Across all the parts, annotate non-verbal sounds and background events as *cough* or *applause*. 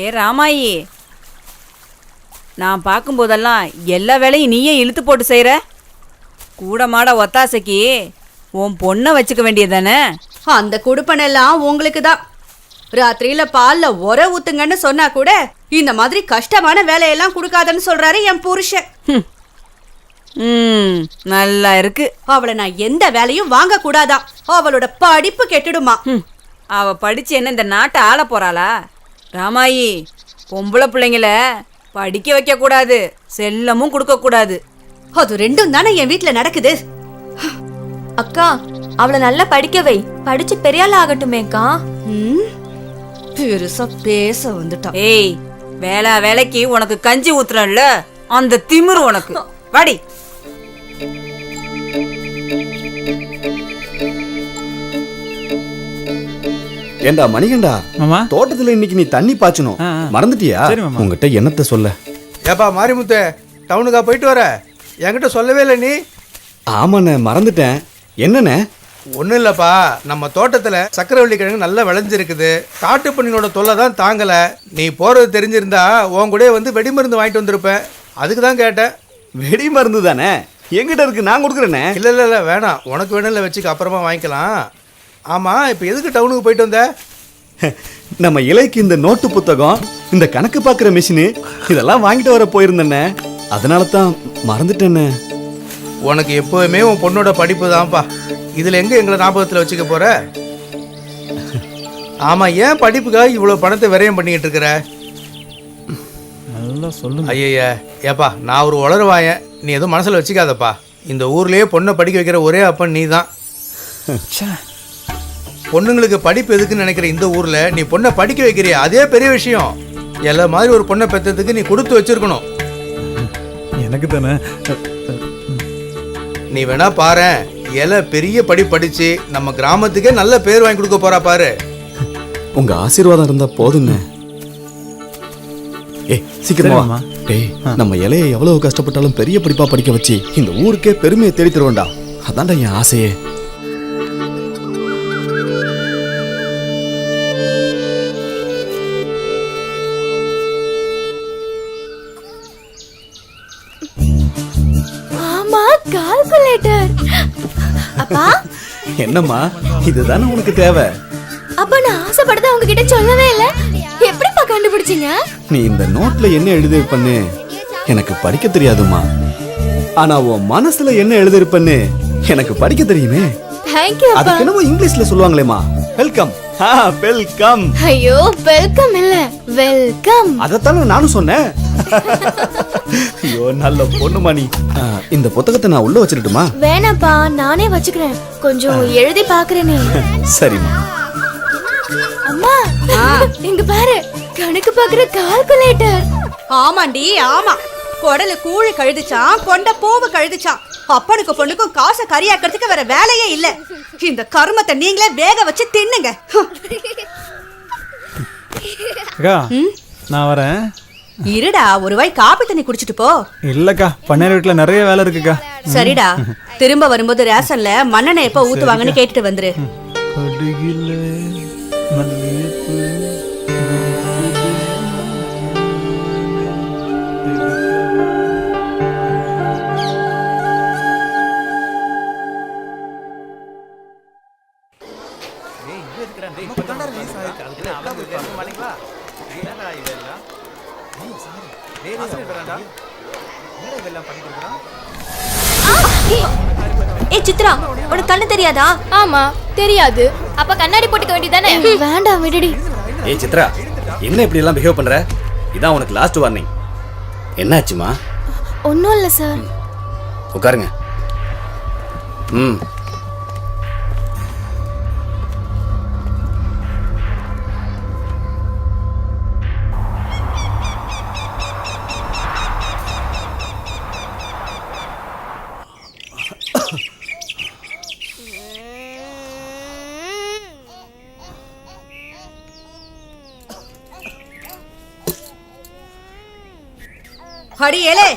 ஏ ராமாயி நான் பார்க்கும்போதெல்லாம் எல்லா வேலையும் நீயே இழுத்து போட்டு செய்கிற கூட மாட ஒத்தாசைக்கு உன் பொண்ணை வச்சுக்க வேண்டியதானே அந்த குடுப்பனெல்லாம் உங்களுக்கு தான் ராத்திரியில பால்ல உர ஊத்துங்கன்னு சொன்னா கூட இந்த மாதிரி கஷ்டமான வேலையெல்லாம் கொடுக்காதன்னு சொல்றாரு என் புருஷன். ம் நல்லா இருக்கு. அவளை நான் எந்த வேலையும் வாங்க கூடாதான் அவளோட படிப்பு கெட்டுடுமா. அவ படிச்சு என்ன இந்த நாட்டை ஆள போறாளா? ராமாயி பொம்பளை பிள்ளைங்கள படிக்க வைக்க கூடாது செல்லமும் கொடுக்க கூடாது அது ரெண்டும் தானே என் வீட்ல நடக்குது. அக்கா அவளை நல்லா படிக்க வை. படிச்சு பெரிய ஆள் ஆகட்டுமேக்கா ம், பெருசா பேச வந்துட்டான் ஏய் வேளா வேலைக்கு உனக்கு கஞ்சி ஊத்துறல்ல அந்த திமிரு உனக்கு. வாடி. ஏண்டா மணிகண்டா? மாமா. தோட்டத்துல இன்னைக்கு நீ தண்ணி பாய்ச்சணும். மறந்துட்டியா. உங்ககிட்ட என்னத்த சொல்ல? ஏப்பா மாரிமுத்து டவுனுக்கா போயிட்டு வர? என்கிட்ட சொல்லவே இல்லை நீ. ஆமாண்ணே மறந்துட்டேன். என்னண்ணே? ஒன்றும் இல்லைப்பா. நம்ம தோட்டத்தில் சக்கரவள்ளி கிழங்கு நல்லா விளைஞ்சிருக்குது. காட்டுப்பண்ணினோட தொல்லை தான் தாங்கலை. நீ போகிறது தெரிஞ்சிருந்தா உன் கூட வந்து வெடிமருந்து வாங்கிட்டு வந்திருப்பேன். அதுக்கு தான் கேட்டேன். வெடி மருந்து தானே என்கிட்ட இருக்கு நான் கொடுக்குறேனே. இல்லை இல்லை இல்லை வேணாம். உனக்கு வேணும் இல்லை வச்சுக்க. அப்புறமா வாங்கிக்கலாம். ஆமாம் இப்போ எதுக்கு டவுனுக்கு போயிட்டு வந்த? *laughs* நம்ம இலைக்கு இந்த நோட்டு புத்தகம் இந்த கணக்கு பார்க்குற மிஷினு இதெல்லாம் வாங்கிட்டு வர போயிருந்தேண்ணே அதனால தான் மறந்துட்டேண்ணே உனக்கு எப்போவுமே உன் பொண்ணோட படிப்பு தான்ப்பா. இதில் எங்கே எங்களை ஞாபகத்தில் வச்சுக்க போகிற *laughs* ஆமாம் ஏன் படிப்புக்காக இவ்வளோ பணத்தை விரயம் பண்ணிக்கிட்டு இருக்கிற? நல்லா சொல்லுங்க. ஐயய்ய ஏப்பா நான் ஒரு உளருவாயன் நீ எதுவும் மனசில் வச்சுக்காதப்பா. இந்த ஊர்லயே பொண்ணை படிக்க வைக்கிற ஒரே அப்பன் நீ தான் ச்சே. பொண்ணுங்களுக்கு படிப்பு எதுக்குன்னு நினைக்கிற இந்த ஊர்ல நீ பொண்ணை படிக்க வைக்கிறிய? அதே பெரிய விஷயம். எல்லா மாதிரி ஒரு பொண்ணை பெற்றதுக்கு நீ கொடுத்து வச்சிருக்கணும். எனக்கு தானே. நீ வேணா பாரேன் இலை பெரிய படி படிச்சு நம்ம கிராமத்துக்கே நல்ல பேர் வாங்கி கொடுக்க போறா பாரு. உங்க ஆசீர்வாதம் இருந்தா போதுண்ணே ஏய் சீக்கிரமா. டேய் நம்ம இலையை எவ்வளவு கஷ்டப்பட்டாலும் பெரிய படிப்பா படிக்க வச்சு இந்த ஊருக்கே பெருமையை தேடி தருவேன்டா அதான்டா என் ஆசையே. என்னம்மா? இதுதானே உனக்கு தேவை? அப்பா நான் ஆசைப்படுறத உங்ககிட்ட சொல்லவே இல்ல. எப்படிப்பா கண்டுபிடிச்சீங்க? நீ இந்த நோட்ல என்ன எழுதிருப்பன்னு எனக்கு படிக்க தெரியாதும்மா. ஆனா உன் மனசுல என்ன எழுதிருப்பன்னு எனக்கு படிக்க தெரியுமே. தேங்க்யூ அதுக்கு என்னமோ இங்கிலீஷ்ல சொல்லுவாங்களேம்மா. வெல்கம் வெல்கம் ஐயோ வெல்கம் இல்ல. வெல்கம் அதைத்தானே நானும் சொன்னேன். ஐயோ நல்ல பொண்ணுமா நீ இந்த புத்தகத்தை நான் உள்ள வச்சிடட்டுமா? வேணாப்பா நானே வச்சுக்கிறேன். கொஞ்சம் எழுதி பாக்குறேனே சரிம்மா. அம்மா இங்க பாரு. கணக்கு பாக்குற கால்குலேட்டர் ஆமாண்டி ஆமா. குடல கூழு கழுதுச்சான் கொண்ட பூவு கழுதுச்சான். அப்பனுக்கு பொண்ணுக்கும் காசை கரியாக்கிறதுக்கு வேற வேலையே இல்ல. இந்த கருமத்தை நீங்களே வேக வச்சு தின்னுங்க. நான் வரேன். இருடா ஒரு வாய் காப்பி தண்ணி குடிச்சிட்டு போ. இல்லக்கா பண்ணையார் வீட்டுல நிறைய வேலை இருக்குக்கா. சரிடா திரும்ப வரும்போது ரேஷன்ல மண்ணெண்ணெய் எப்ப ஊத்துவாங்கன்னு கேட்டுட்டு வந்துரு. ஏ சித்ரா உனக்கு கண்ணு தெரியாதா? ஆமா தெரியாது. அப்ப கண்ணாடி போட்டுக்க வேண்டியதானே வேண்டாம் விடுடி. ஏய் சித்ரா என்ன இப்படி எல்லாம் பிஹேவ் பண்ற? இதான் உனக்கு லாஸ்ட் வார்னிங் என்னாச்சுமா? ஒன்றும் இல்லை சார். உட்காருங்க. ம். அடி ஏலே.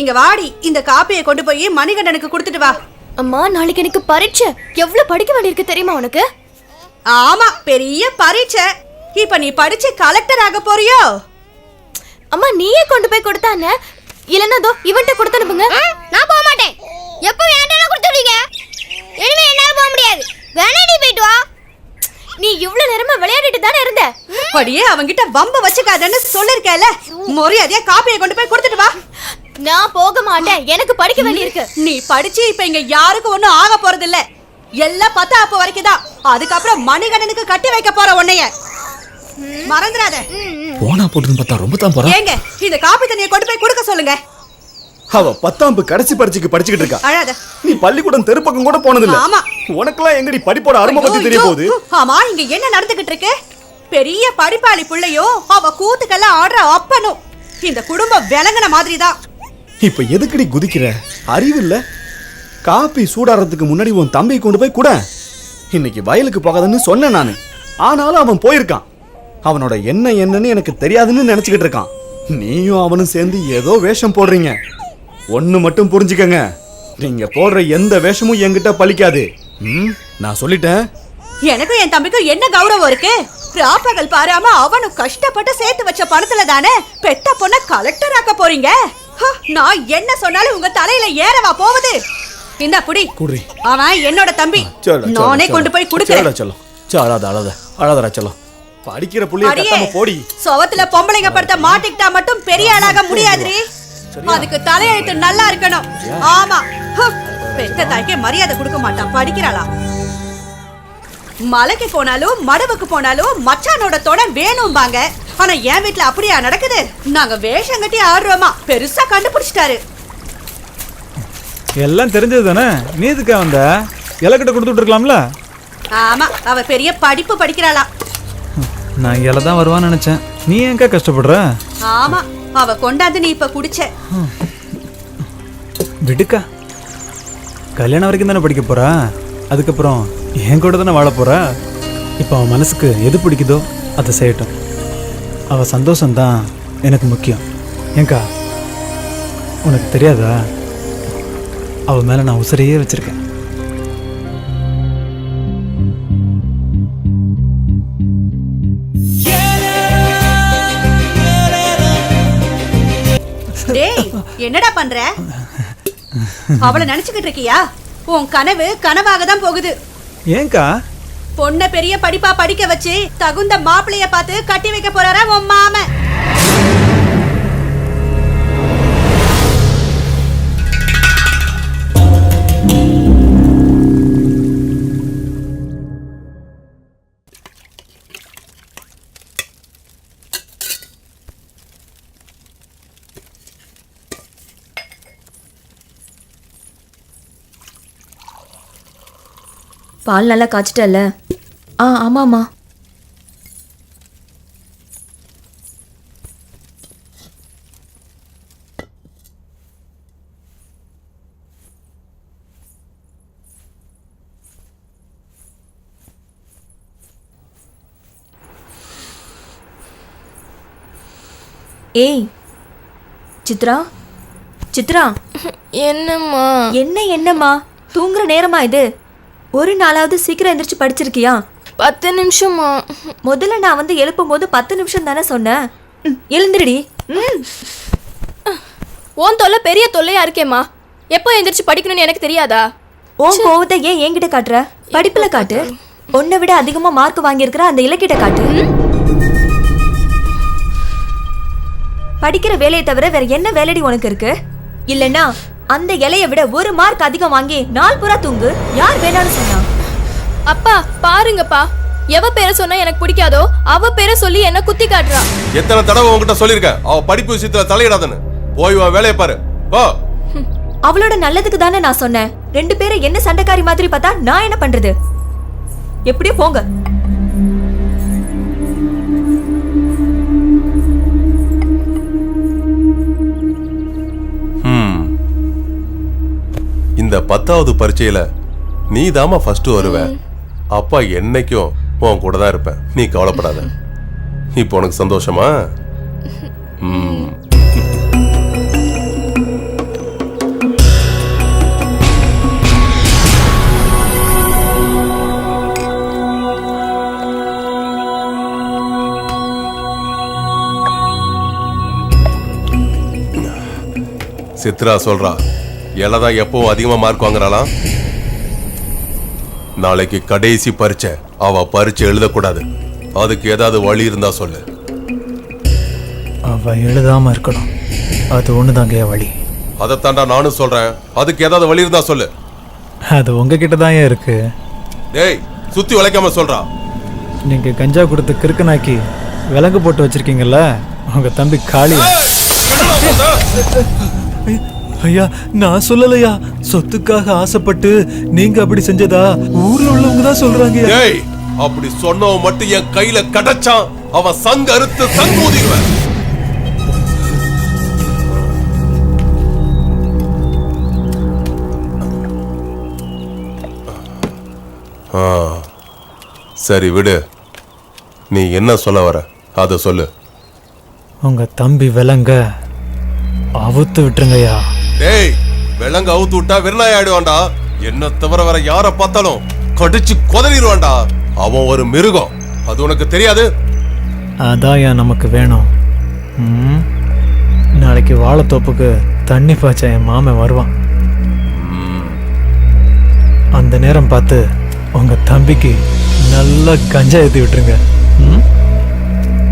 இங்க வாடி இந்த காப்பியை கொண்டு போய் மணிகண்டனுக்கு கொடுத்துட்டு வா. அம்மா நாளைக்கு எனக்கு பரீட்சை. எவ்வளவு படிக்க வேண்டியிருக்கு தெரியுமா உனக்கு? ஆமா பெரிய பரீட்சை. இப்ப நீ படிச்சு கலெக்டர் ஆக போறியோ? அம்மா நீயே கொண்டு போய் கொடுத்தானே? இல்லைன்னா தோ இவன்ட்ட கொடுத்து அனுப்புங்க. நான் போக மாட்டேன். எப்போ வேண்டாம் கொடுத்துடுவீங்க இனிமே என்னால போக முடியாது வேணா நீ போயிட்டு வா நீ இவ்வளவு நேரமா விளையாடிட்டு தானே இருந்த? படியே அவங்கிட்ட வம்ப வச்சுக்காதன்னு சொல்லிருக்கேல மரியாதையா காப்பியை கொண்டு போய் கொடுத்துட்டு வா. நான் போக மாட்டேன். எனக்கு படிக்க வேண்டியிருக்கு நீ படிச்சு இப்ப இங்க யாருக்கும் ஒண்ணும் ஆக போறது இல்ல எல்லாம் பத்தா அப்ப வரைக்கும் தான் அதுக்கப்புறம் மணிகண்டனுக்கு கட்டி வைக்க போற உன்னைய. மறந்துடாத. போனா போட்டுன்னு பார்த்தா ரொம்ப தான் போறா ஏங்க இந்த காப்பி தண்ணியை கொண்டு போய் கொடுக்க சொல்லுங்க. அவ பத்தாம்பு கடைசி பரீட்சைக்கு படிச்சுக்கிட்டு இருக்கா. அழாத. நீ பள்ளிக்கூடம் தெருப்பக்கம் கூட போனதில்ல. ஆமா. உனக்கெல்லாம் எங்கடி படிப்போட அருமை பத்தி தெரிய போகுது ஆமா இங்க என்ன நடந்துகிட்டு இருக்கு? பெரிய படிப்பாளி புள்ளையும் அவ கூத்துக்கெல்லாம் ஆடுற அப்பனும் இந்த குடும்பம் விளங்குன மாதிரி தான் இப்ப எதுக்குடி குதிக்கிற? அறிவு இல்ல. காப்பி சூடாறதுக்கு முன்னாடி உன் தம்பி கொண்டு போய் கூட. இன்னைக்கு வயலுக்கு போகாதன்னு சொன்னேன் நானு. ஆனாலும் அவன் போயிருக்கான். அவனோட என்ன என்னன்னு எனக்கு தெரியாதுன்னு நினைச்சுக்கிட்டு இருக்கான். நீயும் அவனும் சேர்ந்து ஏதோ வேஷம் போடுறீங்க. ஒண்ணு மட்டும் புரிஞ்சுக்கங்க. நீங்க போடுற எந்த வேஷமும் என்கிட்ட பலிக்காது. ம், நான் சொல்லிட்டேன். எனக்கும் என் தம்பிக்கும் என்ன கௌரவம் இருக்கு? ராப்பகல் பாராம அவனும் கஷ்டப்பட்டு சேர்த்து வச்ச பணத்துல தானே பெத்த பொண்ண கலெக்டர் ஆக்க போறீங்க? நான் என்ன சொன்னாலும் உங்க தலையில ஏறவா போகுது? இந்த புடி குடி. அவன் என்னோட தம்பி. நானே கொண்டு போய் கொடுக்கிறேன். செல்லம் அழாத அழாத அழாதரா செல்லம் படிக்கிற புள்ளைய கத்தாம போடி. சோவத்துல பொம்பளைங்க படுத்த மாட்டிக்கிட்டா மட்டும் பெரிய ஆளாக முடியாதுரி அதுக்கு தலையெழுத்து நல்லா இருக்கணும். ஆமா. பெத்த தாய்க்கே மரியாதை கொடுக்க மாட்டான். படிக்கிறாளா? மலைக்கு போனாலும் மடுவுக்கு போனாலும் மச்சானோட துணை வேணும்பாங்க. ஆனா என் வீட்ல அப்படியா நடக்குது? நாங்க வேஷம் கட்டி ஆடுறோமா? பெருசா கண்டுபிடிச்சிட்டாரு. எல்லாம் தெரிஞ்சது தானே நீ எதுக்கா வந்த? இலக்கிட்ட கொடுத்துட்டு இருக்கலாம்ல ஆமா அவ பெரிய படிப்பு படிக்கிறாளா. நான் இலை தான் வருவான்னு நினைச்சேன். நீ ஏன்க்கா கஷ்டப்படுற? ஆமா. அவ கொண்டாந்து நீ இப்ப குடிச்ச. விடுக்கா. கல்யாணம் வரைக்கும் தானே படிக்க போறா? அதுக்கப்புறம் என் கூட தானே வாழ போறா? இப்போ அவன் மனசுக்கு எது பிடிக்குதோ அதை செய்யட்டும். அவ சந்தோஷம்தான் எனக்கு முக்கியம். ஏங்கா உனக்கு தெரியாதா? அவள் மேலே நான் உசிரையே வச்சுருக்கேன். என்னடா பண்ற? அவளை நினைச்சுக்கிட்டு இருக்கியா? உன் கனவு கனவாக தான் போகுது. ஏங்கா? பொண்ண பெரிய படிப்பா படிக்க வச்சு தகுந்த மாப்பிளைய பார்த்து கட்டி வைக்க போறாரா உன் மாமன்? பால் நல்லா காய்ச்சிட்டல ஆ ஆமாம்மா. ஏய் சித்ரா? சித்ரா? என்னம்மா? என்ன என்னம்மா? தூங்குற நேரமா இது? ஒரு நாளாவது சீக்கிரம் எந்திரிச்சு படிச்சிருக்கியா? பத்து நிமிஷமா. முதல்ல நான் வந்து எழுப்பும் போது பத்து நிமிஷம் தானே சொன்னேன் எழுந்திருடி. ம். உன் தொல்லை பெரிய தொல்லையா இருக்கேம்மா. எப்போ எந்திரிச்சு படிக்கணும்னு எனக்கு தெரியாதா? உன் கோவத்தை ஏன் என்கிட்ட காட்டுற? படிப்புல காட்டு. உன்னை விட அதிகமா மார்க் வாங்கியிருக்கிற அந்த இலக்கிட்ட காட்டு. படிக்கிற வேலையை தவிர வேற என்ன வேலைடி உனக்கு இருக்கு? இல்லனா அந்த இலைய விட ஒரு மார்க் அதிகம் வாங்கி நாள் பூரா தூங்கு. யார் வேணாம்னு சொன்னா? அப்பா பாருங்கப்பா. எவ பேரை சொன்னா எனக்கு பிடிக்காதோ அவ பேரை சொல்லி என்ன குத்தி காட்டுறா. எத்தனை தடவை உன்கிட்ட சொல்லியிருக்கேன் அவ படிப்பு விஷயத்துல தலையிடாதன்னு. போய் உன் வேலையை பாரு. போ அவளோட நல்லதுக்கு தானே நான் சொன்னேன். ரெண்டு பேரும் என்ன சண்டைக்காரி மாதிரி பார்த்தா நான் என்ன பண்றது? எப்படியோ போங்க. இந்த பத்தாவது பரீட்சையில நீ தாமா ஃபர்ஸ்ட் வருவ அப்பா என்னைக்கும் உன் கூட தான் இருப்பேன். நீ கவலைப்படாத. இப்போ உனக்கு சந்தோஷமா? ம். சித்ரா சொல்றா. இலை தான் எப்பவும் அதிகமா மார்க் வாங்குறாளாம்? நாளைக்கு கடைசி பரீட்சை. அவ பரீட்சை எழுதக்கூடாது. அதுக்கு ஏதாவது வழி இருந்தா சொல்லு. அவ எழுதாம இருக்கணும். அது ஒண்ணுதாங்க வழி. அதைத்தாண்டா நானும் சொல்றேன். அதுக்கு ஏதாவது வழி இருந்தா சொல்லு. அது உங்ககிட்ட தான் இருக்கு. டேய் சுத்தி உழைக்காம சொல்றா. நீங்க கஞ்சா கொடுத்து கிறுக்கனாக்கி விலங்கு போட்டு வச்சிருக்கீங்கல்ல? உங்க தம்பி காளி. ஐயா நான் சொல்லலையா? சொத்துக்காக ஆசைப்பட்டு நீங்க அப்படி செஞ்சதா? ஊர்ல உள்ளவங்க தான் சொல்றாங்க டேய் அப்படி சொன்னவன் மட்டும் என் கையில கிடைச்சான். அவன் சங்க அறுத்து சங்கூதிடுவேன் சரி விடு. நீ என்ன சொல்ல வர? அத சொல்லு. உங்க தம்பி விலங்க அவுத்து விட்டுருங்கய்யா டேய் விலங்கு அவுத்து விட்டா வெறுநாய் ஆயிடுவான்டா என்ன தவிர வேற யார பார்த்தாலும் கடிச்சு கொதறிடுவான்டா. அவன் ஒரு மிருகம். அது உனக்கு தெரியாது? அதான் ஏன் நமக்கு வேணும். ம்? நாளைக்கு வாழைத்தோப்புக்கு தண்ணி பாய்ச்ச என் மாமன் வருவான். அந்த நேரம் பார்த்து உங்க தம்பிக்கு நல்லா கஞ்சா ஏற்றி விட்டுருங்க. ம்?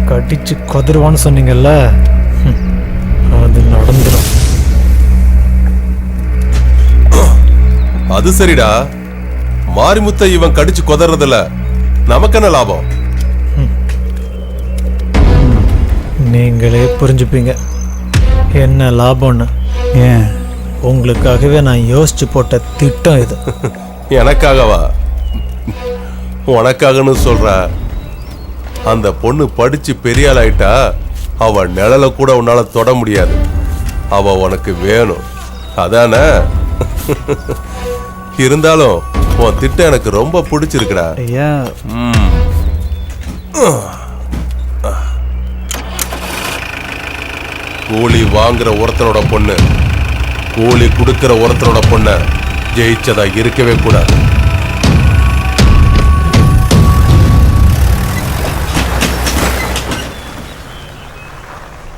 கடிச்சு கொதருவான்னு சொன்னீங்கல்ல? ம். அது நடந்துடும் அது சரிடா. மாரிமுத்த இவன் கடிச்சு கொதறதுல நமக்கு என்ன லாபம் நீங்களே புரிஞ்சுப்பீங்க. என்ன லாபம்னு? ஏன்? உங்களுக்காகவே நான் யோசிச்சு போட்ட திட்டம் இது. *laughs* எனக்காகவா? உனக்காகன்னு சொல்ற அந்த பொண்ணு படிச்சு பெரிய ஆள் ஆயிட்டா அவ நிழல கூட உன்னால தொட முடியாது. அவ உனக்கு வேணும். அதானே? *laughs* இருந்தாலும் உன் திட்டம் எனக்கு ரொம்ப பிடிச்சிருக்குடா. ஐயா ம். கூலி வாங்குற ஒருத்தனோட பொண்ணு கூலி கொடுக்கிற ஒருத்தனோட பொண்ண ஜெயிச்சதா இருக்கவே கூடாது.